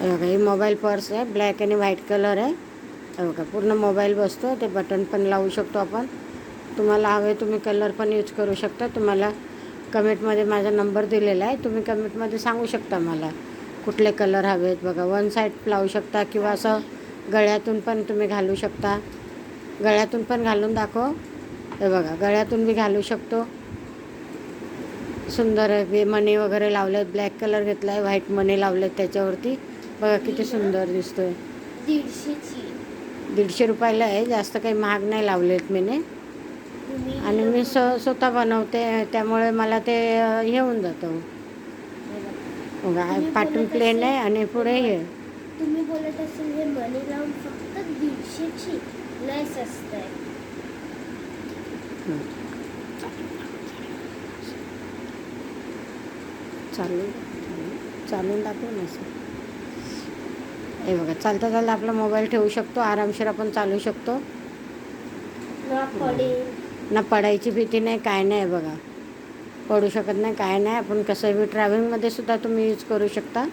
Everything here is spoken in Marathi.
हे बघा ही मोबाईल पर्स आहे ब्लॅक आणि व्हाईट कलर आहे. हे बघा पूर्ण मोबाईल बसतो ते बटन पण लावू शकतो आपण. तुम्हाला हवे तुम्ही कलर पण यूज करू शकता. तुम्हाला कमेंटमध्ये माझा नंबर दिलेला आहे. तुम्ही कमेंटमध्ये सांगू शकता मला कुठले कलर हवेत. बघा वन साईड लावू शकता किंवा असं गळ्यातून पण तुम्ही घालू शकता. गळ्यातून पण घालून दाखव. हे बघा गळ्यातून बी घालू शकतो. सुंदर आहे बे मणी वगैरे लावलेत ब्लॅक कलर घेतला आहे व्हाईट मणी लावलेत त्याच्यावरती. बघा किती सुंदर दिसतोय. दीडशेची दीडशे रुपयाला आहे जास्त काही महाग नाही लावलेत मीने. तुम्ही आणि मी स स्वतः बनवते त्यामुळे मला ते हे होऊन जातं. बघा बोलत प्लेन आहे आणि पुढे हे. तुम्ही बोलत असेल हे मनी लावून फक्त दीडशेची लय स्वस्त आहे चालू चालून दाखव ना असं. हे बघा चालता चालता आपला मोबाईल ठेवू शकतो आरामशीर आपण चालू शकतो. ना पडायची भीती नाही काय नाही बघा. पडू शकत नाही काय नाही. आपण कसं बी ट्रॅव्हलिंगमध्ये सुद्धा तुम्ही यूज करू शकता.